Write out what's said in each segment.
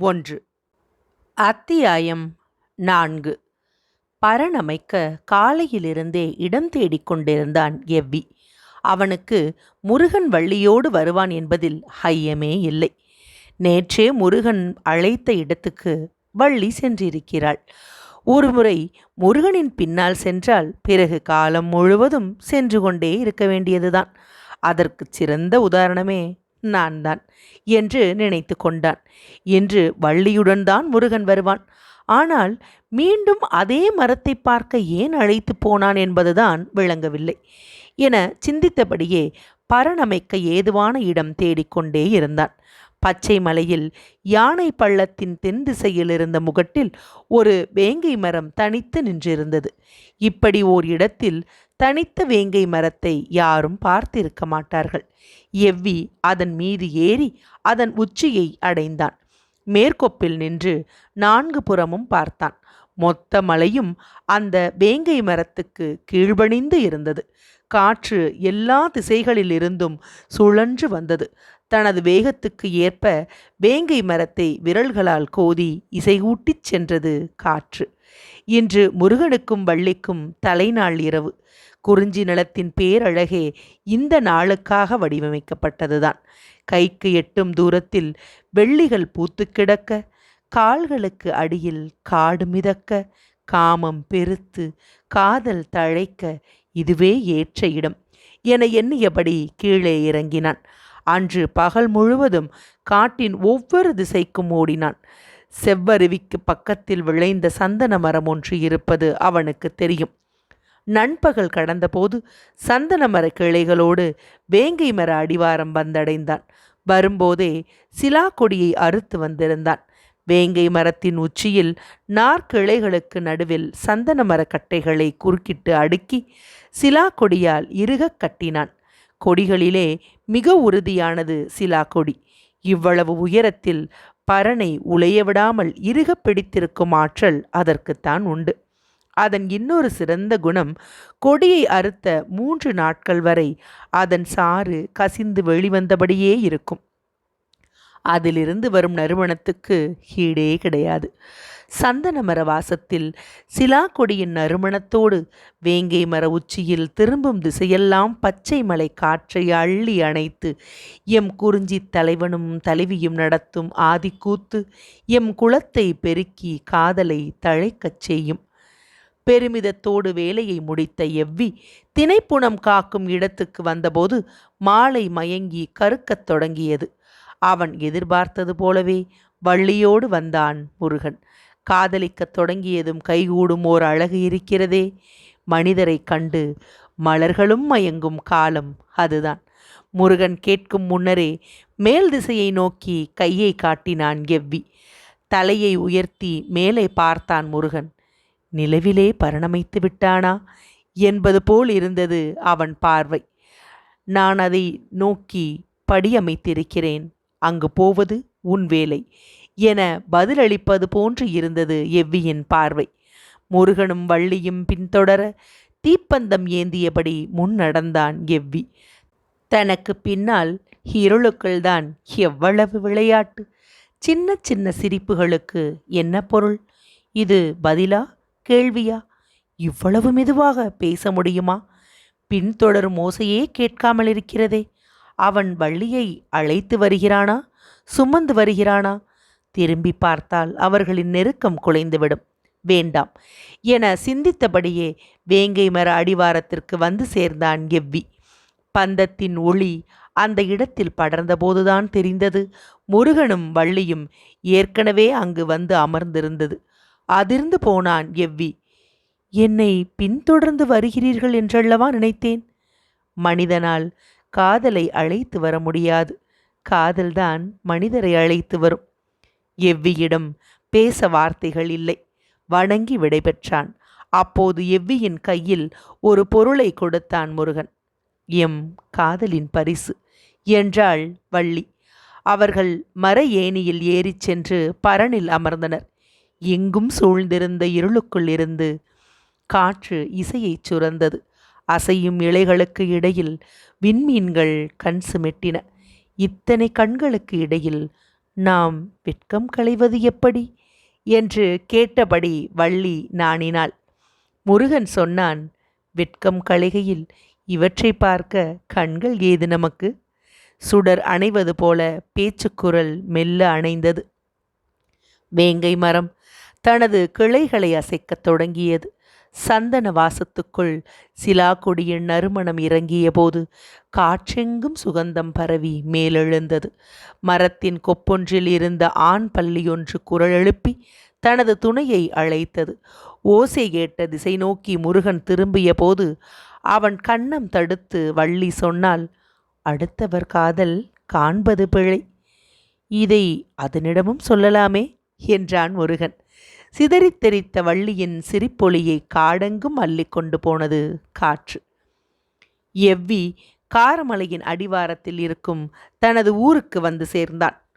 ஒன்று. அத்தியாயம் நான்கு. பரணமைக்க காலையிலிருந்தே இடம் தேடிக் கொண்டிருந்தான் எவ்வி. அவனுக்கு முருகன் வள்ளியோடு வருவான் என்பதில் ஐயமே இல்லை. நேற்றே முருகன் அழைத்த இடத்துக்கு வள்ளி சென்றிருக்கிறாள். ஒருமுறை முருகனின் பின்னால் சென்றால் பிறகு காலம் முழுவதும் சென்று கொண்டே இருக்க வேண்டியதுதான். அதற்கு சிறந்த உதாரணமே நான் தான் என்று நினைத்து கொண்டான். என்று வள்ளியுடன் தான் முருகன் வருவான். ஆனால் மீண்டும் அதே மரத்தை பார்க்க ஏன் அழைத்து போனான் என்பதுதான் விளங்கவில்லை. என சிந்தித்தபடியே பரணமைக்க ஏதுவான இடம் தேடிக்கொண்டே இருந்தான். பச்சை மலையில் யானை பள்ளத்தின் தென் திசையில் இருந்த முகட்டில் ஒரு வேங்கை மரம் தனித்து நின்றிருந்தது. இப்படி ஓர் இடத்தில் தனித்த வேங்கை மரத்தை யாரும் பார்த்திருக்க மாட்டார்கள். எவ்வி அதன் மீது ஏறி அதன் உச்சியை அடைந்தான். மேற்கொப்பில் நின்று நான்கு புறமும் பார்த்தான். மொத்த மலையும் அந்த வேங்கை மரத்துக்கு கீழ்பணிந்து இருந்தது. காற்று எல்லா திசைகளிலிருந்தும் சுழன்று வந்தது. தனது வேகத்துக்கு ஏற்ப வேங்கை மரத்தை விரல்களால் கோதி இசைகூட்டிச் சென்றது காற்று. இன்று முருகனுக்கும் வள்ளிக்கும் தலைநாள் இரவு. குறிஞ்சி நிலத்தின் பேரழகே இந்த நாளுக்காக வடிவமைக்கப்பட்டதுதான். கைக்கு எட்டும் தூரத்தில் வெள்ளிகள் பூத்து கிடக்க கால்களுக்கு அடியில் காடு மிதக்க காமம் பெருத்து காதல் தழைக்க இதுவே ஏற்ற இடம் என எண்ணியபடி கீழே இறங்கினான். அன்று பகல் முழுவதும் காட்டின் ஒவ்வொரு திசைக்கும் ஓடினான். செவ்வருவிக்கு பக்கத்தில் விளைந்த சந்தன மரம் ஒன்று இருப்பது அவனுக்கு தெரியும். நண்பகல் கடந்தபோது சந்தன மர கிளைகளோடு வேங்கை மர அடிவாரம் வந்தடைந்தான். வரும்போதே சிலா கொடியை அறுத்து வந்திருந்தான். வேங்கை மரத்தின் உச்சியில் நார்கிளைகளுக்கு நடுவில் சந்தன மர கட்டைகளை குறுக்கிட்டு அடுக்கி சிலா கொடியால் இறுகக் கட்டினான். கொடிகளிலே மிக உறுதியானது சிலா கொடி. இவ்வளவு உயரத்தில் பரனை உலைய விடாமல் பிடித்திருக்கும் ஆற்றல் அதற்குத்தான் உண்டு. அதன் இன்னொரு சிறந்த குணம் கொடியை அறுத்த மூன்று நாட்கள் வரை அதன் சாறு கசிந்து வெளிவந்தபடியே இருக்கும். அதிலிருந்து வரும் நறுமணத்துக்கு ஈடே கிடையாது. சந்தன மர வாசத்தில் சிலா கொடியின் நறுமணத்தோடு வேங்கை மர உச்சியில் திரும்பும் திசையெல்லாம் பச்சை மலை காற்றை அள்ளி அணைத்து எம் குறிஞ்சி தலைவனும் தலைவியும் நடத்தும் ஆதிக்கூத்து எம் குளத்தை பெருக்கி காதலை தழைக்கச் செய்யும். பெருமிதத்தோடு வேலையை முடித்த எவ்வி தினைப்புணம் காக்கும் இடத்துக்கு வந்தபோது மாலை மயங்கி கருக்கத் தொடங்கியது. அவன் எதிர்பார்த்தது போலவே வள்ளியோடு வந்தான் முருகன். காதலிக்கத் தொடங்கியதும் கைகூடும் ஓர் அழகு இருக்கிறதே. மனிதரைக் கண்டு மலர்களும் மயங்கும் காலம் அதுதான். முருகன் கேட்கும் முன்னரே மேல் திசையை நோக்கி கையை காட்டினான் எவ்வி. தலையை உயர்த்தி மேலே பார்த்தான் முருகன். நிலவிலே பரணமைத்து விட்டானா? என்பது போல் இருந்தது அவன் பார்வை. நான் அதை நோக்கி படியமைத்திருக்கிறேன். அங்கு போவது உன் வேலை. என பதிலளிப்பது போன்று இருந்தது எவ்வியின் பார்வை. முருகனும் வள்ளியும் பின்தொடர தீப்பந்தம் ஏந்தியபடி முன் நடந்தான் எவ்வி. தனக்கு பின்னால் இருளுக்குள்தான் எவ்வளவு விளையாட்டு. சின்ன சின்ன சிரிப்புகளுக்கு என்ன பொருள்? இது பதிலா கேள்வியா? இவ்வளவு மெதுவாக பேச முடியுமா? பின்தொடரும் ஓசையே கேட்காமல் இருக்கிறதே. அவன் வள்ளியை அழைத்து வருகிறானா? சுமந்து வருகிறானா? திரும்பி பார்த்தால் அவர்களின் நெருக்கம் குலைந்துவிடும். வேண்டாம். என சிந்தித்தபடியே வேங்கை மர அடிவாரத்திற்கு வந்து சேர்ந்தான் எவ்வி. பந்தத்தின் ஒளி அந்த இடத்தில் படர்ந்தபோதுதான் தெரிந்தது. முருகனும் வள்ளியும் ஏற்கனவே அங்கு வந்து அமர்ந்திருந்தது. அதிர்ந்து போனான் எவ்வி. என்னை பின்தொடர்ந்து வருகிறீர்கள் என்றல்லவா நினைத்தேன்? மனிதனால் காதலை அழைத்து வர முடியாது. காதல்தான் மனிதரை அழைத்து வரும். எவ்வியிடம் பேச வார்த்தைகள் இல்லை. வணங்கி விடைபெற்றான். அப்போது எவ்வியின் கையில் ஒரு பொருளை கொடுத்தான் முருகன். எம். காதலின் பரிசு என்றாள் வள்ளி. அவர்கள் மர ஏணியில் ஏறிச் சென்று பரனில் அமர்ந்தனர். எங்கும் சூழ்ந்திருந்த இருளுக்குள் இருந்து காற்று இசையைச் சுரந்தது. அசையும் இலைகளுக்கு இடையில் விண்மீன்கள் கண் சுமிட்டின. இத்தனை கண்களுக்கு இடையில் நாம் வெட்கம் களைவது எப்படி? என்று கேட்டபடி வள்ளி நாணினாள். முருகன் சொன்னான் வெட்கம் களைகையில் இவற்றை பார்க்க கண்கள் ஏது நமக்கு? சுடர் அணைவது போல பேச்சுக்குரல் மெல்ல அணைந்தது. வேங்கை மரம் தனது கிளைகளை அசைக்கத் தொடங்கியது. சந்தன வாசத்துக்குள் சிலா கொடியின் நறுமணம் இறங்கிய போது காற்றெங்கும் சுகந்தம் பரவி மேலெழுந்தது. மரத்தின் கொப்பொன்றில் இருந்த ஆண் பள்ளியொன்று குரல் எழுப்பி தனது துணையை அழைத்தது. ஓசை கேட்ட திசை நோக்கி முருகன் திரும்பிய போது அவன் கண்ணம் தடுத்து வள்ளி சொன்னால் அடுத்தவர் காதல் காண்பது பிழை. இதை அதனிடமும் சொல்லலாமே என்றான் முருகன். சிதறித்தெறித்த வள்ளியின் சிரிப்பொலியை காடெங்கும் அள்ளிக்கொண்டு போனது காற்று. எவ்வி காரமலையின் அடிவாரத்தில் இருக்கும் தனது ஊருக்கு வந்து சேர்ந்தான்.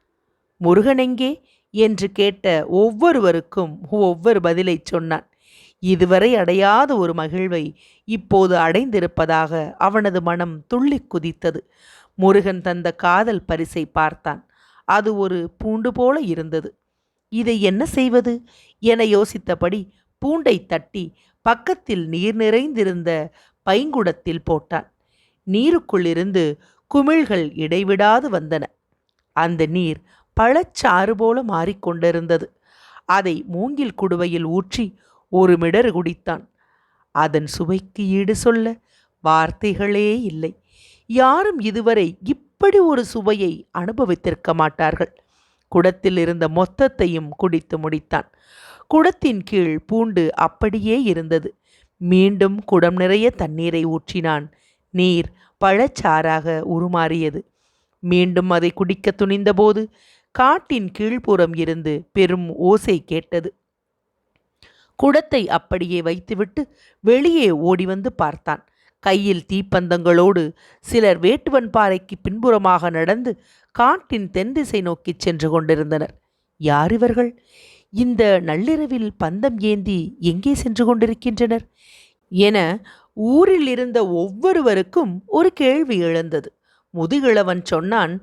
முருகனெங்கே? என்று கேட்ட ஒவ்வொருவருக்கும் ஒவ்வொரு பதிலை சொன்னான். இதுவரை அடையாத ஒரு மகிழ்வை இப்போது அடைந்திருப்பதாக அவனது மனம் துள்ளி குதித்தது. முருகன் தந்த காதல் பரிசை பார்த்தான். அது ஒரு பூண்டு போல இருந்தது. இதை என்ன செய்வது? என யோசித்தபடி பூண்டை தட்டி பக்கத்தில் நீர் நிறைந்திருந்த பைங்குடத்தில் போட்டான். நீருக்குள்ளிருந்து குமிழ்கள் இடைவிடாது வந்தன. அந்த நீர் பழச்சாறு போல மாறிக்கொண்டிருந்தது. அதை மூங்கில் குடுவையில் ஊற்றி ஒரு மிடறு குடித்தான். அதன் சுவைக்கு ஈடு சொல்ல வார்த்தைகளே இல்லை. யாரும் இதுவரை இப்படி ஒரு சுவையை அனுபவித்திருக்க மாட்டார்கள். குடத்தில் இருந்த மொத்தத்தையும் குடித்து முடித்தான். குடத்தின் கீழ் பூண்டு அப்படியே இருந்தது. மீண்டும் குடம் நிறைய தண்ணீரை ஊற்றினான். நீர் பழச்சாறாக உருமாறியது. மீண்டும் அதை குடிக்க துணிந்தபோது காட்டின் கீழ்ப்புறம் இருந்து பெரும் ஓசை கேட்டது. குடத்தை அப்படியே வைத்துவிட்டு வெளியே ஓடி வந்து பார்த்தான். கையில் தீப்பந்தங்களோடு சிலர் வேட்டுவன் பாறைக்கு பின்புறமாக நடந்து காட்டின் தென் திசை நோக்கிச் சென்று கொண்டிருந்தனர். யார் இவர்கள்? இந்த நள்ளிரவில் பந்தம் ஏந்தி எங்கே சென்று கொண்டிருக்கின்றனர்? என ஊரில் இருந்த ஒவ்வொருவருக்கும் ஒரு கேள்வி எழுந்தது. முதுகிழவன் சொன்னான்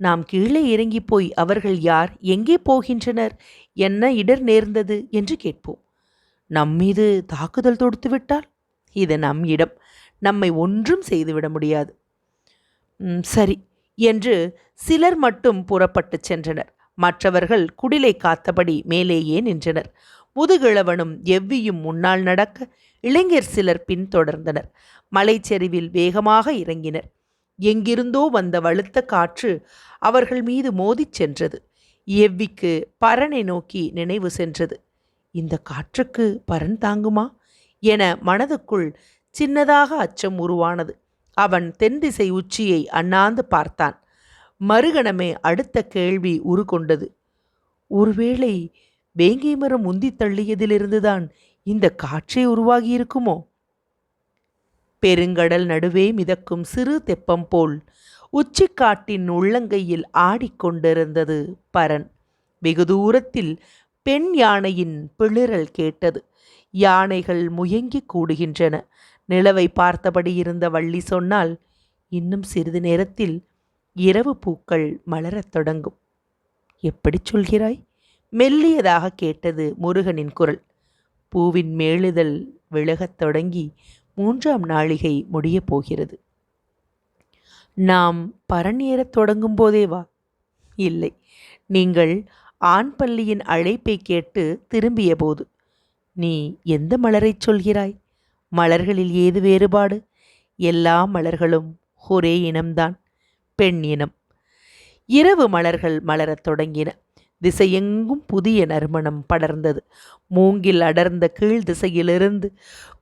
நாம் கீழே இறங்கி போய் அவர்கள் யார்? எங்கே போகின்றனர்? என்ன இடர் நேர்ந்தது? என்று கேட்போம். நம்மீது தாக்குதல் தொடுத்துவிட்டால்? இது நம் இடம். நம்மை ஒன்றும் செய்துவிட முடியாது. சரி என்று சிலர் மட்டும் புறப்பட்டு சென்றனர். மற்றவர்கள் குடிலை காத்தபடி மேலேயே நின்றனர். முதுகிழவனும் எவ்வியும் முன்னால் நடக்க இளைஞர் சிலர் பின்தொடர்ந்தனர். மலைச்சரிவில் வேகமாக இறங்கினர். எங்கிருந்தோ வந்த வலுத்த காற்று அவர்கள் மீது மோதிச் சென்றது. எவ்விக்கு பரனை நோக்கி நினைவு சென்றது. இந்த காற்றுக்கு பரன் தாங்குமா? என மனதுக்குள் சின்னதாக அச்சம் உருவானது. அவன் தென்திசை உச்சியை அண்ணாந்து பார்த்தான். மறுகணமே அடுத்த கேள்வி உருக்கொண்டது ஒருவேளை வேங்கை மரம் உந்தி தள்ளியதிலிருந்துதான் இந்த காற்றே உருவாகியிருக்குமோ? பெருங்கடல் நடுவே மிதக்கும் சிறு தெப்பம் போல் உச்சிக்காட்டின் உள்ளங்கையில் ஆடிக்கொண்டிருந்தது பரன். வெகு தூரத்தில் பெண் யானையின் பிளிரல் கேட்டது. யானைகள் முயங்கி கூடுகின்றன. நிலவை பார்த்தபடி இருந்த வள்ளி சொன்னால் இன்னும் சிறிது நேரத்தில் இரவு பூக்கள் மலரத் தொடங்கும். எப்படி சொல்கிறாய்? மெல்லியதாக கேட்டது முருகனின் குரல். பூவின் மேலுதல் விலகத் தொடங்கி மூன்றாம் நாளிகை முடியப் போகிறது. நாம் பரநேரத் தொடங்கும் போதேவா இல்லை. நீங்கள் ஆண் பள்ளியின் அழைப்பை கேட்டு திரும்பிய போது நீ எந்த மலரைச் சொல்கிறாய்? மலர்களில் ஏது வேறுபாடு? எல்லா மலர்களும் ஒரே இனம்தான் பெண் இனம். இரவு மலர்கள் மலரத் தொடங்கின. திசையெங்கும் புதிய நறுமணம் படர்ந்தது. மூங்கில் அடர்ந்த கீழ் திசையிலிருந்து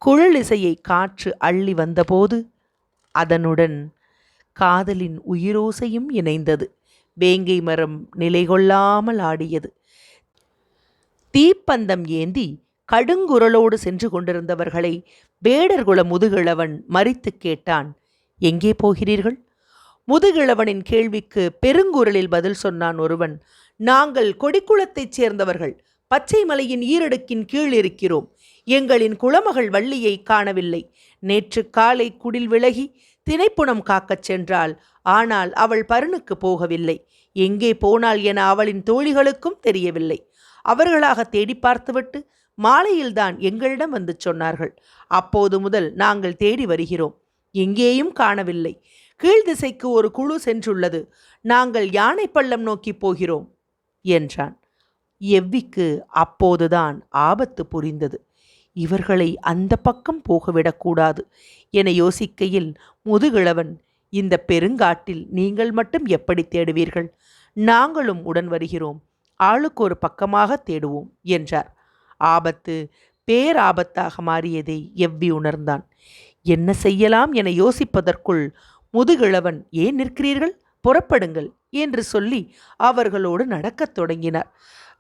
குழலிசையை காற்று அள்ளி வந்தபோது அதனுடன் காதலின் உயிரோசையும் இணைந்தது. வேங்கை மரம் நிலை கொள்ளாமல் ஆடியது. தீப்பந்தம் ஏந்தி கடுங்குரலோடு சென்று கொண்டிருந்தவர்களை வேடர்குல முதுகிழவன் மறித்துக் கேட்டான் எங்கே போகிறீர்கள்? முதுகிழவனின் கேள்விக்கு பெருங்குரலில் பதில் சொன்னான் ஒருவன் நாங்கள் கொடிக்குளத்தைச் சேர்ந்தவர்கள் பச்சை மலையின் ஈரடுக்கின் கீழ் இருக்கிறோம் எங்களின் குளமகள் வள்ளியை காணவில்லை. நேற்று காலை குடில் விலகி திணைப்புணம் காக்கச் சென்றாள் ஆனால் அவள் பருனுக்கு போகவில்லை. எங்கே போனாள் என அவளின் தோழிகளுக்கும் தெரியவில்லை. அவர்களாக தேடி பார்த்துவிட்டு மாலையில்தான் எங்களிடம் வந்து சொன்னார்கள். அப்போது முதல் நாங்கள் தேடி வருகிறோம். எங்கேயும் காணவில்லை. கீழ்திசைக்கு ஒரு குழு சென்றுள்ளது. நாங்கள் யானை பள்ளம் நோக்கி போகிறோம் என்றான். எவ்விக்கு அப்போதுதான் ஆபத்து புரிந்தது. இவர்களை அந்த பக்கம் போகவிடக்கூடாது என யோசிக்கையில் முதுகிழவன் இந்த பெருங்காட்டில் நீங்கள் மட்டும் எப்படி தேடுவீர்கள்? நாங்களும் உடன் வருகிறோம். ஆளுக்கு ஒரு பக்கமாக தேடுவோம் என்றார். ஆபத்து பேராபத்தாக மாறியதை எவ்வி உணர்ந்தான். என்ன செய்யலாம் என யோசிப்பதற்குள் முதுகிழவன் ஏன் நிற்கிறீர்கள்? புறப்படுங்கள் என்று சொல்லி அவர்களோடு நடக்கத் தொடங்கினார்.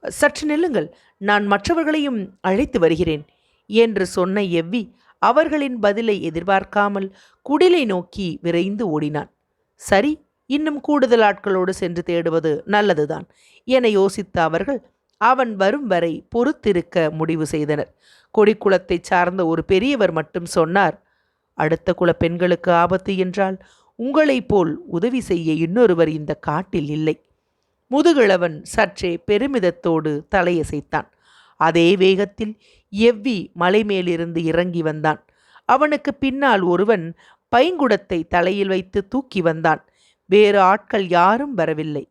சற்று நில்லுங்கள் நான் மற்றவர்களையும் அழைத்து வருகிறேன் என்று சொன்ன எவ்வி அவர்களின் பதிலை எதிர்பார்க்காமல் குடிலை நோக்கி விரைந்து ஓடினான். சரி இன்னும் கூடுதல் ஆட்களோடு சென்று தேடுவது நல்லதுதான் என யோசித்த அவர்கள் அவன் வரும் வரை பொறுத்திருக்க முடிவு செய்தனர். கொடிக்குளத்தை சார்ந்த ஒரு பெரியவர் மட்டும் சொன்னார் அடுத்த குல பெண்களுக்கு ஆபத்து என்றால் உங்களைப் போல் உதவி செய்ய இன்னொருவர் இந்த காட்டில் இல்லை. முதுகிழவன் சற்றே பெருமிதத்தோடு தலையசைத்தான். அதே வேகத்தில் எவ்வி மலை மேலிருந்து இறங்கி வந்தான். அவனுக்கு பின்னால் ஒருவன் பைங்குடத்தை தலையில் வைத்து தூக்கி வந்தான். வேறு ஆட்கள் யாரும் வரவில்லை.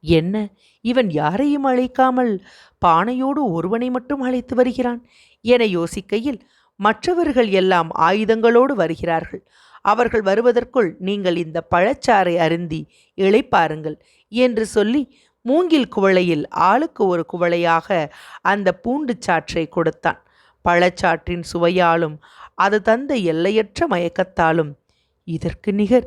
என்ன? இவன் யாரையும் அழைக்காமல் பானையோடு ஒருவனை மட்டும் அழைத்து வருகிறான். என யோசிக்கையில் மற்றவர்கள் எல்லாம் ஆயுதங்களோடு வருகிறார்கள். அவர்கள் வருவதற்குள் நீங்கள் இந்த பழச்சாறை அருந்தி இழைப்பாருங்கள் என்று சொல்லி மூங்கில் குவளையில் ஆளுக்கு ஒரு குவளையாக அந்த பூண்டு சாற்றை கொடுத்தான். பழச்சாற்றின் சுவையாலும் அது தந்த எல்லையற்ற மயக்கத்தாலும் இதற்கு நிகர்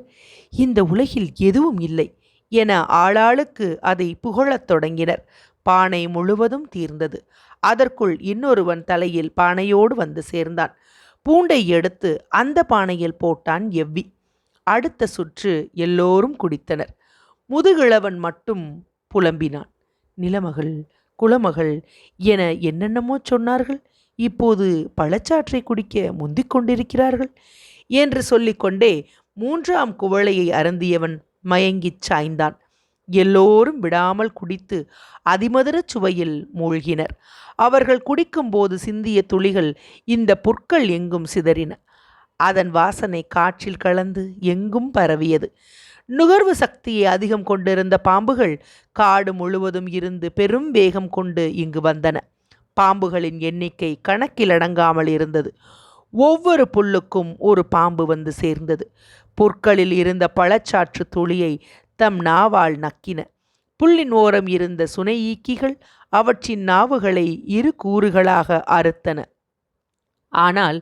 இந்த உலகில் எதுவும் இல்லை. என ஆளாளுக்கு அதை புகழத் தொடங்கினர். பானை முழுவதும் தீர்ந்தது. அதற்குள் இன்னொருவன் தலையில் பானையோடு வந்து சேர்ந்தான். பூண்டை எடுத்து அந்த பானையில் போட்டான் எவ்வி. அடுத்த சுற்று எல்லோரும் குடித்தனர். முதுகிழவன் மட்டும் புலம்பினான். நிலமகள் குலமகள் என என்னென்னமோ சொன்னார்கள். இப்போது பழச்சாற்றை குடிக்க முந்திக் கொண்டிருக்கிறார்கள் என்று சொல்லிக்கொண்டே மூன்றாம் குவளையை அருந்தியவன் மயங்கிச் சாய்ந்தான். எல்லோரும் விடாமல் குடித்து அதிமதுரச் சுவையில் மூழ்கினர். அவர்கள் குடிக்கும்போது சிந்திய துளிகள் இந்த புற்கள் எங்கும் சிதறின. அதன் வாசனை காற்றில் கலந்து எங்கும் பரவியது. நுகர்வு சக்தியை அதிகம் கொண்டிருந்த பாம்புகள் காடு முழுவதும் இருந்து பெரும் வேகம் கொண்டு இங்கு வந்தன. பாம்புகளின் எண்ணிக்கை கணக்கில் அடங்காமல் இருந்தது. ஒவ்வொரு புல்லுக்கும் ஒரு பாம்பு வந்து சேர்ந்தது. புற்களில் இருந்த பழச்சாற்று துளியை தம் நாவால் நக்கின. புல்லின் ஓரம் இருந்த சுனை ஈக்கிகள் அவற்றின் நாவுகளை இரு கூறுகளாக அறுத்தன. ஆனால்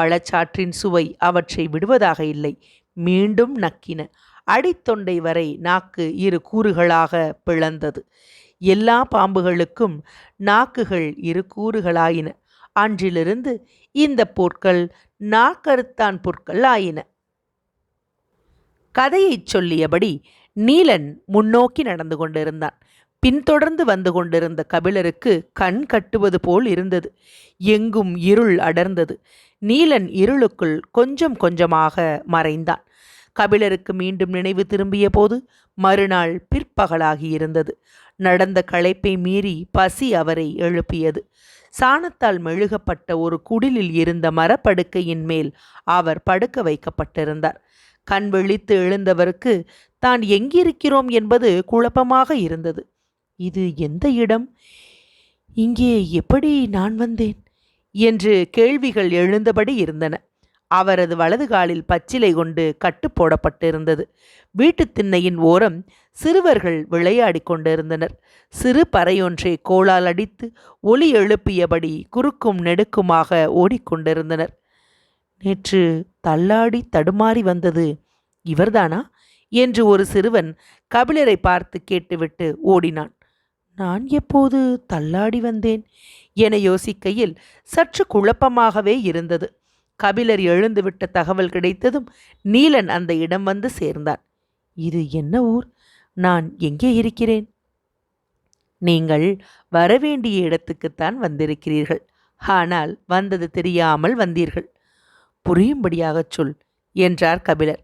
பழச்சாற்றின் சுவை அவற்றை விடுவதாக இல்லை மீண்டும் நக்கின. அடித்தொண்டை வரை நாக்கு இரு கூறுகளாக பிளந்தது. எல்லா பாம்புகளுக்கும் நாக்குகள் இரு கூறுகளாயின. அன்றிலிருந்து இந்த பொருட்கள் நாக்கருத்தான் பொருட்கள் ஆயின கதையைச் சொல்லியபடி நீலன் முன்னோக்கி நடந்து கொண்டிருந்தான். பின்தொடர்ந்து வந்து கொண்டிருந்த கபிலருக்கு கண் கட்டுவது போல் இருந்தது. எங்கும் இருள் அடர்ந்தது. நீலன் இருளுக்குள் கொஞ்சம் கொஞ்சமாக மறைந்தான். கபிலருக்கு மீண்டும் நினைவு திரும்பிய போது மறுநாள் பிற்பகலாகி இருந்தது. நடந்த களைப்பை மீறி பசி அவரை எழுப்பியது. சாணத்தால் மெழுகப்பட்ட ஒரு குடிலில் இருந்த மரப்படுக்கையின் மேல் அவர் படுக்க வைக்கப்பட்டிருந்தார். கண் விழித்து எழுந்தவருக்கு தான் எங்கிருக்கிறோம் என்பது குழப்பமாக இருந்தது. இது எந்த இடம்? இங்கே எப்படி நான் வந்தேன்? என்று கேள்விகள் எழுந்தபடி இருந்தன. அவரது வலது காலில் பச்சிலை கொண்டு கட்டு போடப்பட்டிருந்தது. வீட்டுத் திண்ணையின் ஓரம் சிறுவர்கள் விளையாடிக் கொண்டிருந்தனர். சிறு பறையொன்றை கோளால் அடித்து ஒலி எழுப்பியபடி குறுக்கும் நெடுக்குமாக ஓடிக்கொண்டிருந்தனர் நேற்று தள்ளாடி தடுமாறி வந்தது. இவர்தானா? என்று ஒரு சிறுவன் கபிலரை பார்த்து கேட்டுவிட்டு ஓடினான். நான் எப்போது தள்ளாடி வந்தேன்? என யோசிக்கையில் சற்று குழப்பமாகவே இருந்தது. கபிலர் எழுந்துவிட்ட தகவல் கிடைத்ததும் நீலன் அந்த இடம் வந்து சேர்ந்தான். இது என்ன ஊர்? நான் எங்கே இருக்கிறேன்? நீங்கள் வரவேண்டிய இடத்துக்குத்தான் வந்திருக்கிறீர்கள். ஆனால் வந்தது தெரியாமல் வந்தீர்கள். புரியும்படியாகச் சொல் என்றார் கபிலர்.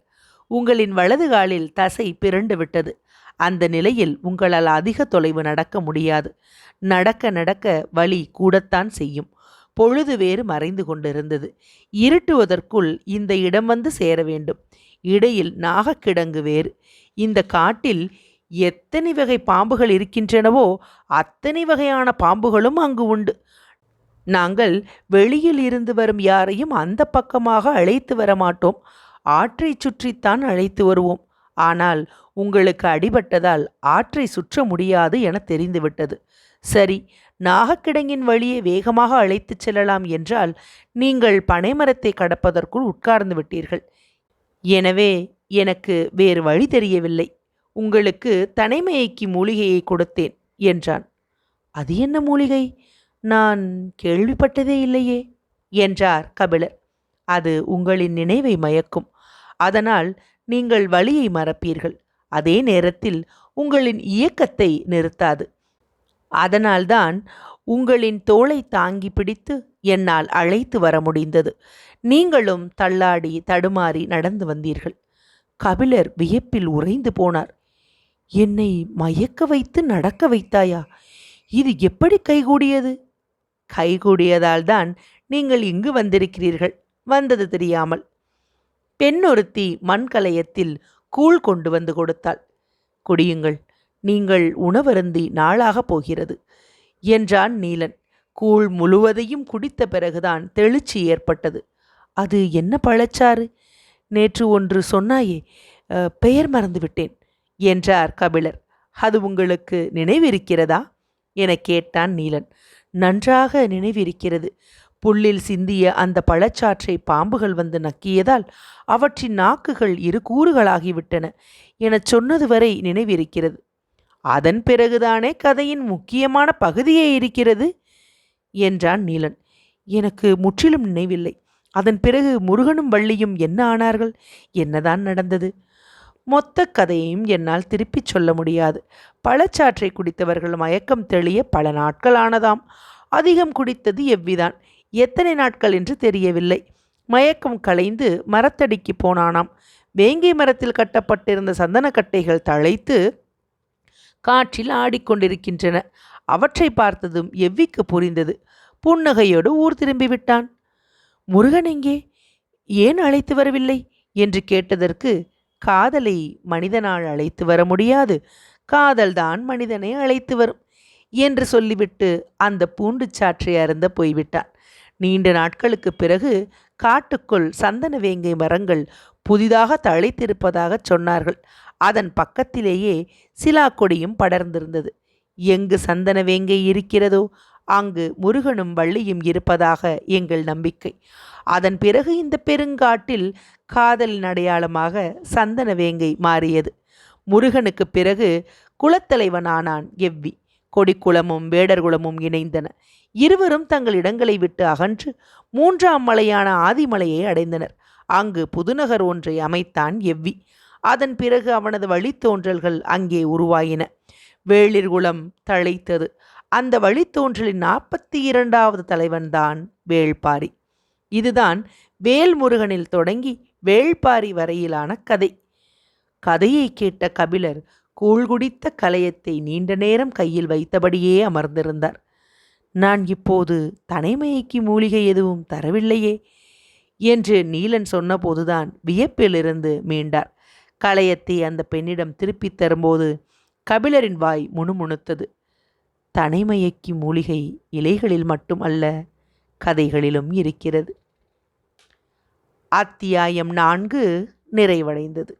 உங்களின் வலது காலில் தசை பிறண்டு விட்டது. அந்த நிலையில் உங்களால் அதிக தொலைவு நடக்க முடியாது. நடக்க நடக்க வலி கூடத்தான் செய்யும். பொழுது வேறு மறைந்து கொண்டிருந்தது. இருட்டுவதற்குள் இந்த இடம் வந்து சேர வேண்டும். இடையில் நாகக்கிடங்கு வேறு. இந்த காட்டில் எத்தனை வகை பாம்புகள் இருக்கின்றனவோ அத்தனை வகையான பாம்புகளும் அங்கு உண்டு. நாங்கள் வெளியில் இருந்து வரும் யாரையும் அந்த பக்கமாக அழைத்து வர மாட்டோம் ஆற்றை சுற்றித்தான் அழைத்து வருவோம். ஆனால் உங்களுக்கு அடிபட்டதால் ஆற்றை சுற்ற முடியாது என தெரிந்துவிட்டது. சரி நாகக்கிடங்கின் வழியே வேகமாக அழைத்துச் செல்லலாம் என்றால் நீங்கள் பனைமரத்தை கடப்பதற்குள் உட்கார்ந்து விட்டீர்கள். எனவே எனக்கு வேறு வழி தெரியவில்லை. உங்களுக்கு தனிமையைக்கு மூலிகையை கொடுத்தேன் என்றான். அது என்ன மூலிகை? நான் கேள்விப்பட்டதே இல்லையே என்றார் கபிலர். அது உங்களின் நினைவை மயக்கும். அதனால் நீங்கள் வழியை மறப்பீர்கள். அதே நேரத்தில் உங்களின் இயக்கத்தை நிறுத்தாது. அதனால்தான் உங்களின் தோளை தாங்கி பிடித்து என்னால் அழைத்து வர முடிந்தது. நீங்களும் தள்ளாடி தடுமாறி நடந்து வந்தீர்கள். கபிலர் வியப்பில் உறைந்து போனார். என்னை மயக்க வைத்து நடக்க வைத்தாயா? இது எப்படி கைகூடியது? கைகூடியதால் தான் நீங்கள் இங்கு வந்திருக்கிறீர்கள். வந்தது தெரியாமல். பெண் ஒருத்தி மண்கலயத்தில் கூழ் கொண்டு வந்து கொடுத்தாள். குடியுங்கள் நீங்கள் உணவருந்தி நாளாகப் போகிறது என்றான் நீலன். கூழ் முழுவதையும் குடித்த பிறகுதான் தெளிச்சி ஏற்பட்டது. அது என்ன பழச்சாறு? நேற்று ஒன்று சொன்னாயே பெயர் மறந்துவிட்டேன் என்றார் கபிலர். அது உங்களுக்கு நினைவிருக்கிறதா? என கேட்டான் நீலன். நன்றாக நினைவிருக்கிறது. புல்லில் சிந்திய அந்த பழச்சாற்றை பாம்புகள் வந்து நக்கியதால் அவற்றின் நாக்குகள் இரு கூறுகளாகிவிட்டன எனச் சொன்னது வரை நினைவிருக்கிறது. அதன் பிறகுதானே கதையின் முக்கியமான பகுதியே இருக்கிறது? என்றான் நீலன். எனக்கு முற்றிலும் நினைவில்லை. அதன் பிறகு முருகனும் வள்ளியும் என்ன ஆனார்கள்? என்னதான் நடந்தது? மொத்த கதையையும் என்னால் திருப்பிச் சொல்ல முடியாது. பழச்சாற்றை குடித்தவர்கள் மயக்கம் தெளிய பல நாட்கள் ஆனதாம் அதிகம் குடித்தது எவ்விதான்? எத்தனை நாட்கள் என்று தெரியவில்லை. மயக்கம் களைந்து மரத்தடிக்கு போனானாம். வேங்கை மரத்தில் கட்டப்பட்டிருந்த சந்தனக்கட்டைகள் தழைத்து காற்றில் ஆடிக்கொண்டிருக்கின்றன. அவற்றை பார்த்ததும் எவ்விக்கு புரிந்தது? புன்னகையோடு ஊர் திரும்பிவிட்டான். முருகன் எங்கே? ஏன் அழைத்து வரவில்லை? என்று கேட்டதற்கு காதலை மனிதனால் அழைத்து வர முடியாது. காதல்தான் மனிதனை அழைத்து வரும் என்று சொல்லிவிட்டு அந்த பூண்டு சாற்றை அருந்த போய்விட்டான். நீண்ட நாட்களுக்கு பிறகு காட்டுக்குள் சந்தன வேங்கை மரங்கள் புதிதாக தழைத்திருப்பதாக சொன்னார்கள். அதன் பக்கத்திலேயே சிலா கொடியும் படர்ந்திருந்தது. எங்கு சந்தன வேங்கை இருக்கிறதோ அங்கு முருகனும் வள்ளியும் இருப்பதாக எங்கள் நம்பிக்கை. அதன் பிறகு இந்த பெருங்காட்டில் காதலின் அடையாளமாக சந்தன வேங்கை மாறியது. முருகனுக்கு பிறகு குலத்தலைவனானான் எவ்வி. கொடிக்குளமும் வேடர்குளமும் இணைந்தன. இருவரும் தங்கள் இடங்களை விட்டு அகன்று மூன்றாம் மலையான ஆதிமலையை அடைந்தனர். அங்கு புதுநகர் ஒன்றை அமைத்தான் எவ்வி. அதன் பிறகு அவனது வழித்தோன்றல்கள் அங்கே உருவாயின. வேளிர்குளம் தழைத்தது. அந்த வழித்தோன்றலின் நாற்பத்தி இரண்டாவது தலைவன்தான் வேள்பாரி. இதுதான் வேல்முருகனில் தொடங்கி வேள்பாரி வரையிலான கதை. கதையை கேட்ட கபிலர் கூழ்குடித்த கலையத்தை நீண்ட நேரம் கையில் வைத்தபடியே அமர்ந்திருந்தார். நான் இப்போது தனைமயக்கி மூலிகை எதுவும் தரவில்லையே என்று நீலன் சொன்னபோதுதான் வியப்பிலிருந்து மீண்டார். கலையத்தை அந்த பெண்ணிடம் திருப்பித் தரும்போது கபிலரின் வாய் முணுமுணுத்தது. தனைமயக்கி மூலிகை இலைகளில் மட்டுமல்ல கதைகளிலும் இருக்கிறது. அத்தியாயம் நான்கு நிறைவடைந்தது.